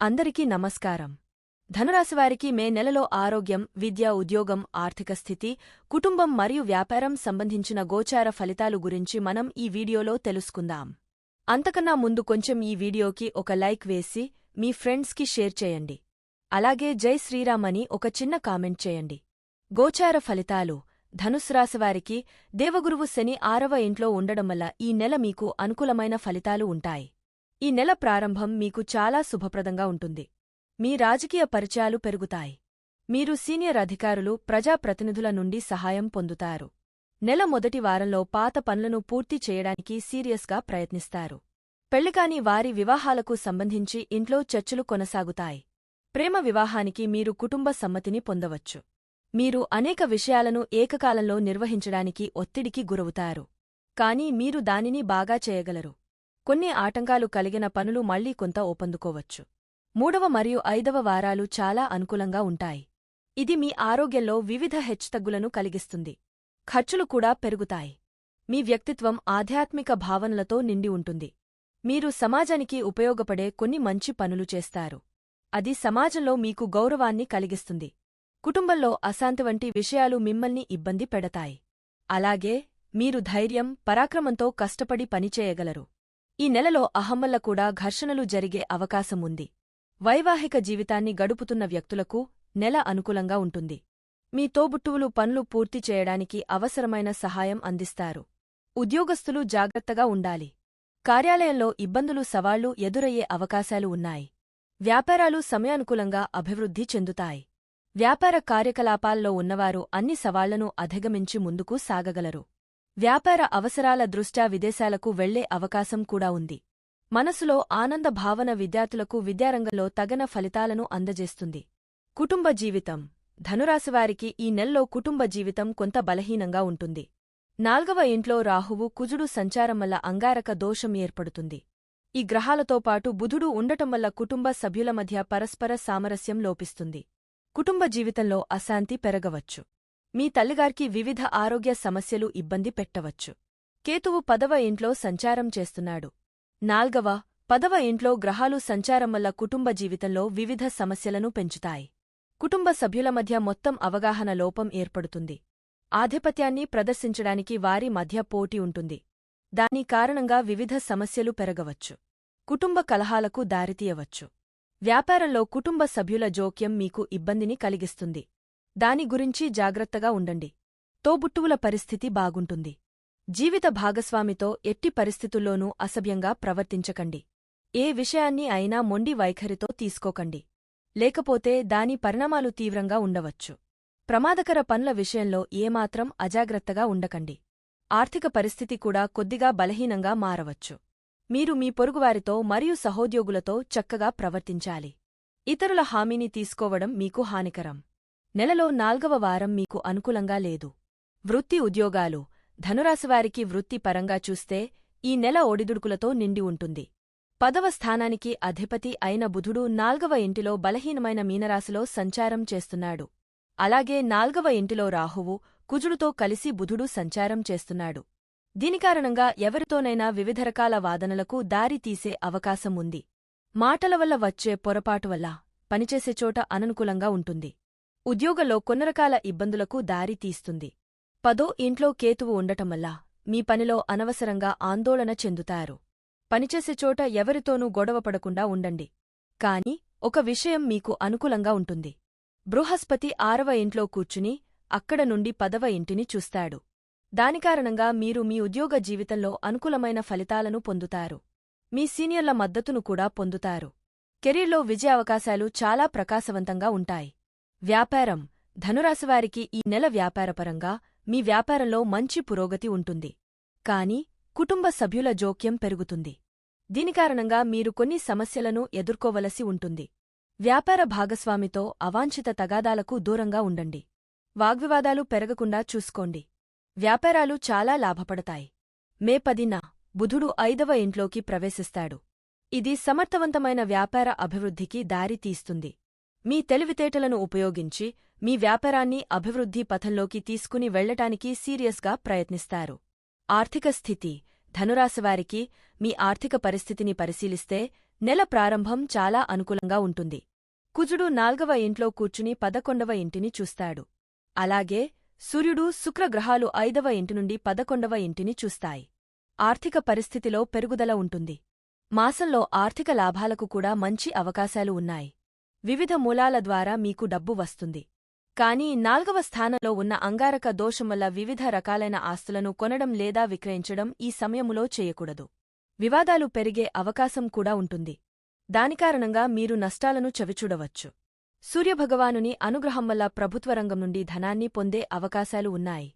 అందరికీ నమస్కారం. ధనురాశివారికి మే నెలలో ఆరోగ్యం విద్య ఉద్యోగం ఆర్థిక స్థితి కుటుంబం మరియు వ్యాపారం సంబంధించిన గోచార ఫలితాలు గురించి మనం ఈ వీడియోలో తెలుసుకుందాం. అంతకన్నా ముందు కొంచెం ఈ వీడియోకి ఒక లైక్ వేసి మీ ఫ్రెండ్స్కి షేర్ చేయండి. అలాగే జై శ్రీరామ్ అని ఒక చిన్న కామెంట్ చేయండి. గోచార ఫలితాలు. ధనుస్రాశివారికి దేవగురువు శని ఆరవ ఇంట్లో ఉండడం వల్ల ఈ నెల మీకు అనుకూలమైన ఫలితాలు ఉంటాయి. ఈ నెల ప్రారంభం మీకు చాలా శుభప్రదంగా ఉంటుంది. మీ రాజకీయ పరిచయాలు పెరుగుతాయి. మీరు సీనియర్ అధికారులు ప్రజాప్రతినిధుల నుండి సహాయం పొందుతారు. నెల మొదటి వారంలో పాత పనులను పూర్తి చేయడానికి సీరియస్గా ప్రయత్నిస్తారు. పెళ్ళికాని వారి వివాహాలకు సంబంధించి ఇంట్లో చర్చలు కొనసాగుతాయి. ప్రేమ వివాహానికి మీరు కుటుంబ సమ్మతిని పొందవచ్చు. మీరు అనేక విషయాలను ఏకకాలంలో నిర్వహించడానికి ఒత్తిడికి గురవుతారు. కాని మీరు దానిని బాగా చేయగలరు. కొన్ని ఆటంకాలు కలిగిన పనులు మళ్ళీ కొంత ఓపందుకోవచ్చు మూడవ మరియు ఐదవ వారాలు చాలా అనుకూలంగా ఉంటాయి. ఇది మీ ఆరోగ్యంలో వివిధ హెచ్చుతగ్గులను కలిగిస్తుంది. ఖర్చులు కూడా పెరుగుతాయి. మీ వ్యక్తిత్వం ఆధ్యాత్మిక భావనలతో నిండి ఉంటుంది. మీరు సమాజానికి ఉపయోగపడే కొన్ని మంచి పనులు చేస్తారు. అది సమాజంలో మీకు గౌరవాన్ని కలిగిస్తుంది. కుటుంబంలో అశాంతి వంటి విషయాలు మిమ్మల్ని ఇబ్బంది పెడతాయి. అలాగే మీరు ధైర్యం పరాక్రమంతో కష్టపడి పనిచేయగలరు. ఈ నెలలో అహమ్మల్ల కూడా ఘర్షణలు జరిగే అవకాశముంది. వైవాహిక జీవితాన్ని గడుపుతున్న వ్యక్తులకు నెల అనుకూలంగా ఉంటుంది. మీ తోబుట్టువులు పనులు పూర్తి చేయడానికి అవసరమైన సహాయం అందిస్తారు. ఉద్యోగస్తులు జాగ్రత్తగా ఉండాలి. కార్యాలయంలో ఇబ్బందులు సవాళ్ళు ఎదురయ్యే అవకాశాలు ఉన్నాయి. వ్యాపారాలు సమయానుకూలంగా అభివృద్ధి చెందుతాయి. వ్యాపార కార్యకలాపాల్లో ఉన్నవారు అన్ని సవాళ్ళను అధిగమించి ముందుకు సాగగలరు. వ్యాపార అవసరాల దృష్ట్యా విదేశాలకు వెళ్ళే అవకాశం కూడా ఉంది. మనసులో ఆనంద భావన విద్యార్థులకు విద్యారంగంలో తగన ఫలితాలను అందజేస్తుంది. కుటుంబ జీవితం. ధనురాశివారికి ఈ నెల్లో కుటుంబ జీవితం కొంత బలహీనంగా ఉంటుంది. నాల్గవ ఇంట్లో రాహువు కుజుడు సంచారం వల్ల అంగారక దోషం ఏర్పడుతుంది. ఈ గ్రహాలతో పాటు బుధుడు ఉండటం వల్ల కుటుంబ సభ్యుల మధ్య పరస్పర సామరస్యం లోపిస్తుంది. కుటుంబ జీవితంలో అశాంతి పెరగవచ్చు. మీ తల్లిగారికి వివిధ ఆరోగ్య సమస్యలు ఇబ్బంది పెట్టవచ్చు. కేతువు పదవ ఇంట్లో సంచారం చేస్తున్నాడు. నాల్గవ పదవ ఇంట్లో గ్రహాలు సంచారం వల్ల కుటుంబ జీవితంలో వివిధ సమస్యలను పెంచుతాయి. కుటుంబ సభ్యుల మధ్య మొత్తం అవగాహన లోపం ఏర్పడుతుంది. ఆధిపత్యాన్ని ప్రదర్శించడానికి వారి మధ్య పోటీ ఉంటుంది. దాని కారణంగా వివిధ సమస్యలు పెరగవచ్చు. కుటుంబ కలహాలకు దారితీయవచ్చు. వ్యాపారంలో కుటుంబ సభ్యుల జోక్యం మీకు ఇబ్బందిని కలిగిస్తుంది. దాని గురించి జాగ్రత్తగా ఉండండి. తోబుట్టువుల పరిస్థితి బాగుంటుంది. జీవిత భాగస్వామితో ఎట్టి పరిస్థితుల్లోనూ అసభ్యంగా ప్రవర్తించకండి. ఏ విషయాన్ని అయినా మొండి వైఖరితో తీసుకోకండి. లేకపోతే దాని పరిణామాలు తీవ్రంగా ఉండవచ్చు. ప్రమాదకర పనుల విషయంలో ఏమాత్రం అజాగ్రత్తగా ఉండకండి. ఆర్థిక పరిస్థితి కూడా కొద్దిగా బలహీనంగా మారవచ్చు. మీరు మీ పొరుగువారితో మరియు సహోద్యోగులతో చక్కగా ప్రవర్తించాలి. ఇతరుల హామీని తీసుకోవడం మీకు హానికరం. నెలలో నాల్గవ వారం మీకు అనుకూలంగా లేదు. వృత్తి ఉద్యోగాలు ధనురాశివారికి వృత్తి పరంగా చూస్తే ఈ నెల ఒడిదుడుకులతో నిండి ఉంటుంది. పదవ స్థానానికి అధిపతి అయిన బుధుడు నాల్గవ ఇంటిలో బలహీనమైన మీనరాశిలో సంచారం చేస్తున్నాడు. అలాగే నాల్గవ ఇంటిలో రాహువు కుజుడుతో కలిసి బుధుడు సంచారం చేస్తున్నాడు. దీని కారణంగా ఎవరితోనైనా వివిధ రకాల వాదనలకు దారి తీసే అవకాశం ఉంది. మాటల వల్ల వచ్చే పొరపాటు వల్ల పనిచేసే చోట అననుకూలంగా ఉంటుంది. ఉద్యోగంలో కొన్ని రకాల ఇబ్బందులకు దారి తీస్తుంది. పదో ఇంట్లో కేతువు ఉండటం వల్ల మీ పనిలో అనవసరంగా ఆందోళన చెందుతారు. పనిచేసే చోట ఎవరితోనూ గొడవపడకుండా ఉండండి. కాని ఒక విషయం మీకు అనుకూలంగా ఉంటుంది. బృహస్పతి ఆరవ ఇంట్లో కూర్చుని అక్కడ నుండి పదవ ఇంటిని చూస్తాడు. దాని కారణంగా మీరు మీ ఉద్యోగ జీవితంలో అనుకూలమైన ఫలితాలను పొందుతారు. మీ సీనియర్ల మద్దతును కూడా పొందుతారు. కెరీర్లో విజయావకాశాలు చాలా ప్రకాశవంతంగా ఉంటాయి. వ్యాపారం. ధనురాశివారికి ఈ నెల వ్యాపారపరంగా మీ వ్యాపారంలో మంచి పురోగతి ఉంటుంది. కాని కుటుంబ సభ్యుల జోక్యం పెరుగుతుంది. దీని కారణంగా మీరు కొన్ని సమస్యలను ఎదుర్కోవలసి ఉంటుంది. వ్యాపార భాగస్వామితో అవాంఛిత తగాదాలకు దూరంగా ఉండండి. వాగ్వివాదాలు పెరగకుండా చూసుకోండి. వ్యాపారాలు చాలా లాభపడతాయి. మే పదిన బుధుడు ఐదవ ఇంట్లోకి ప్రవేశిస్తాడు. ఇది సమర్థవంతమైన వ్యాపార అభివృద్ధికి దారి తీస్తుంది మీ తెలివితేటలను ఉపయోగించి మీ వ్యాపారాన్ని అభివృద్ధి పథంలోకి తీసుకుని వెళ్ళటానికి సీరియస్గా ప్రయత్నిస్తారు. ఆర్థిక స్థితి ధనురాశివారికి మీ ఆర్థిక పరిస్థితిని పరిశీలిస్తే నెల ప్రారంభం చాలా అనుకూలంగా ఉంటుంది. కుజుడు నాల్గవ ఇంట్లో కూర్చుని పదకొండవ ఇంటిని చూస్తాడు. అలాగే సూర్యుడు శుక్రగ్రహాలు ఐదవ ఇంటి నుండి పదకొండవ ఇంటిని చూస్తాయి. ఆర్థిక పరిస్థితిలో పెరుగుదల ఉంటుంది. మాసంలో ఆర్థిక లాభాలకు కూడా మంచి అవకాశాలు ఉన్నాయి. వివిధ మూలాల ద్వారా మీకు డబ్బు వస్తుంది. కానీ నాల్గవ స్థానంలో ఉన్న అంగారక దోషం వల్ల వివిధ రకాలైన ఆస్తులను కొనడం లేదా విక్రయించడం ఈ సమయములో చేయకూడదు. వివాదాలు పెరిగే అవకాశం కూడా ఉంటుంది. దానికారణంగా మీరు నష్టాలను చవిచూడవచ్చు. సూర్యభగవానుని అనుగ్రహం వల్ల ప్రభుత్వరంగం నుండి ధనాన్ని పొందే అవకాశాలు ఉన్నాయి.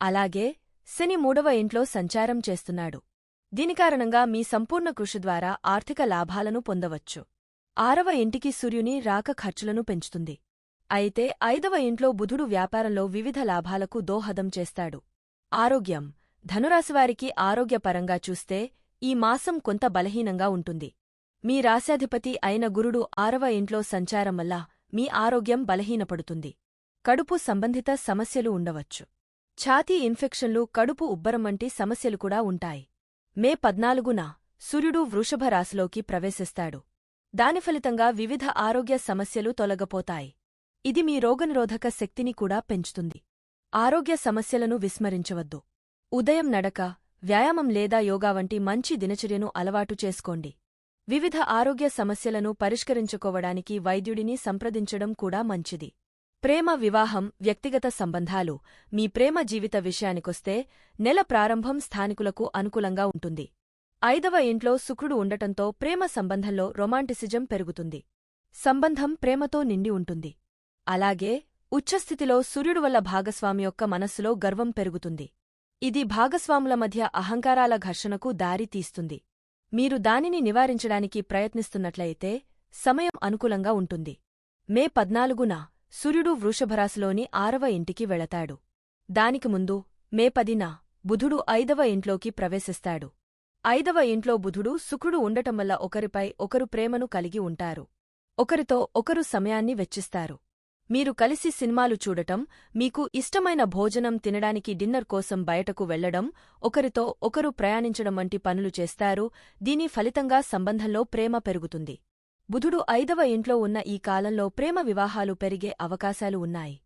అలాగే శని మూడవ ఇంట్లో సంచారం చేస్తున్నాడు. దీనికారణంగా మీ సంపూర్ణ కృషి ద్వారా ఆర్థిక లాభాలను పొందవచ్చు. ఆరవ ఇంటికి సూర్యుని రాక ఖర్చులను పెంచుతుంది. అయితే ఐదవ ఇంట్లో బుధుడు వ్యాపారంలో వివిధ లాభాలకు దోహదం చేస్తాడు. ఆరోగ్యం. ధనురాశివారికి ఆరోగ్యపరంగా చూస్తే ఈ మాసం కొంత బలహీనంగా ఉంటుంది. మీ రాశాధిపతి అయిన గురుడు ఆరవ ఇంట్లో సంచారం వల్ల మీ ఆరోగ్యం బలహీనపడుతుంది. కడుపు సంబంధిత సమస్యలు ఉండవచ్చు. ఛాతీ ఇన్ఫెక్షన్లు కడుపు ఉబ్బరం వంటి సమస్యలు కూడా ఉంటాయి. మే పద్నాలుగున సూర్యుడు వృషభ రాశిలోకి ప్రవేశిస్తాడు. దాని ఫలితంగా వివిధ ఆరోగ్య సమస్యలు తొలగపోతాయి. ఇది మీ రోగనిరోధక శక్తిని కూడా పెంచుతుంది. ఆరోగ్య సమస్యలను విస్మరించవద్దు. ఉదయం నడక వ్యాయామం లేదా యోగా వంటి మంచి దినచర్యను అలవాటు చేసుకోండి. వివిధ ఆరోగ్య సమస్యలను పరిష్కరించుకోవడానికి వైద్యుడిని సంప్రదించడం కూడా మంచిది. ప్రేమ వివాహం వ్యక్తిగత సంబంధాలు మీ ప్రేమ జీవిత విషయానికొస్తే నెల ప్రారంభం స్థానికులకు అనుకూలంగా ఉంటుంది. ఐదవ ఇంట్లో శుక్రుడు ఉండటంతో ప్రేమ సంబంధంలో రొమాంటిసిజం పెరుగుతుంది. సంబంధం ప్రేమతో నిండి ఉంటుంది. అలాగే ఉచ్చస్థితిలో సూర్యుడు వల్ల భాగస్వామి యొక్క మనస్సులో గర్వం పెరుగుతుంది. ఇది భాగస్వాముల మధ్య అహంకారాల ఘర్షణకు దారితీస్తుంది మీరు దానిని నివారించడానికి ప్రయత్నిస్తున్నట్లయితే సమయం అనుకూలంగా ఉంటుంది. మే పద్నాలుగున సూర్యుడు వృషభరాశిలోని ఆరవ ఇంటికి వెళతాడు. దానికి ముందు మే పదిన బుధుడు ఐదవ ఇంట్లోకి ప్రవేశిస్తాడు. ఐదవ ఇంట్లో బుధుడు శుక్రుడు ఉండటం వల్ల ఒకరిపై ఒకరు ప్రేమను కలిగి ఉంటారు. ఒకరితో ఒకరు సమయాన్ని వెచ్చిస్తారు. మీరు కలిసి సినిమాలు చూడటం మీకు ఇష్టమైన భోజనం తినడానికి డిన్నర్ కోసం బయటకు వెళ్ళడం ఒకరితో ఒకరు ప్రయాణించడం వంటి పనులు చేస్తారు. దీని ఫలితంగా సంబంధంలో ప్రేమ పెరుగుతుంది. బుధుడు ఐదవ ఇంట్లో ఉన్న ఈ కాలంలో ప్రేమ వివాహాలు పెరిగే అవకాశాలు ఉన్నాయి.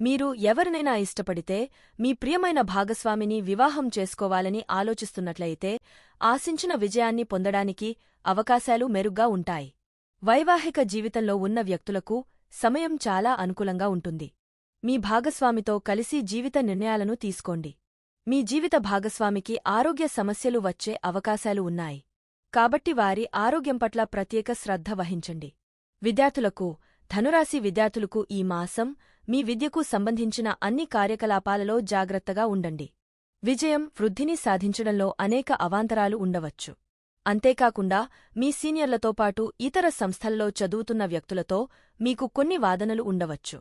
మీరు ఎవరినైనా ఇష్టపడితే మీ ప్రియమైన భాగస్వామిని వివాహం చేసుకోవాలని ఆలోచిస్తున్నట్లయితే ఆశించిన విజయాన్ని పొందడానికి అవకాశాలు మెరుగ్గా ఉంటాయి. వైవాహిక జీవితంలో ఉన్న వ్యక్తులకు సమయం చాలా అనుకూలంగా ఉంటుంది. మీ భాగస్వామితో కలిసి జీవిత నిర్ణయాలను తీసుకోండి. మీ జీవిత భాగస్వామికి ఆరోగ్య సమస్యలు వచ్చే అవకాశాలు ఉన్నాయి. కాబట్టి వారి ఆరోగ్యం పట్ల ప్రత్యేక శ్రద్ధ వహించండి. విద్యార్థులకు ధనురాశి విద్యార్థులకు ఈ మాసం మీ విద్యకు సంబంధించిన అన్ని కార్యకలాపాలలో జాగ్రత్తగా ఉండండి. విజయం వృద్ధిని సాధించడంలో అనేక అవాంతరాలు ఉండవచ్చు. అంతేకాకుండా మీ సీనియర్లతో పాటు ఇతర సంస్థల్లో చదువుతున్న వ్యక్తులతో మీకు కొన్ని వాదనలు ఉండవచ్చు.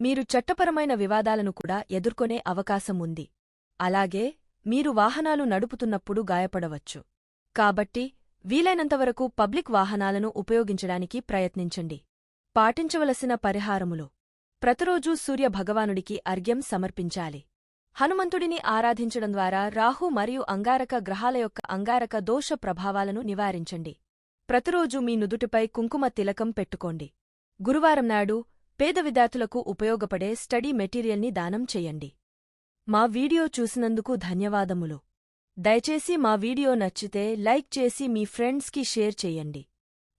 మీరు చట్టపరమైన వివాదాలను కూడా ఎదుర్కొనే అవకాశం ఉంది. అలాగే మీరు వాహనాలు నడుపుతున్నప్పుడు గాయపడవచ్చు. కాబట్టి వీలైనంతవరకు పబ్లిక్ వాహనాలను ఉపయోగించడానికి ప్రయత్నించండి. పాటించవలసిన పరిహారములు. ప్రతిరోజూ సూర్య భగవానుడికి అర్ఘ్యం సమర్పించాలి. హనుమంతుడిని ఆరాధించడం ద్వారా రాహు మరియు అంగారక గ్రహాల యొక్క అంగారక దోష ప్రభావాలను నివారించండి. ప్రతిరోజు మీ నుదుటిపై కుంకుమ తిలకం పెట్టుకోండి. గురువారం నాడు పేద విద్యార్థులకు ఉపయోగపడే స్టడీ మెటీరియల్ని దానం చేయండి. మా వీడియో చూసినందుకు ధన్యవాదములు. దయచేసి మా వీడియో నచ్చితే లైక్ చేసి మీ ఫ్రెండ్స్కి షేర్ చేయండి.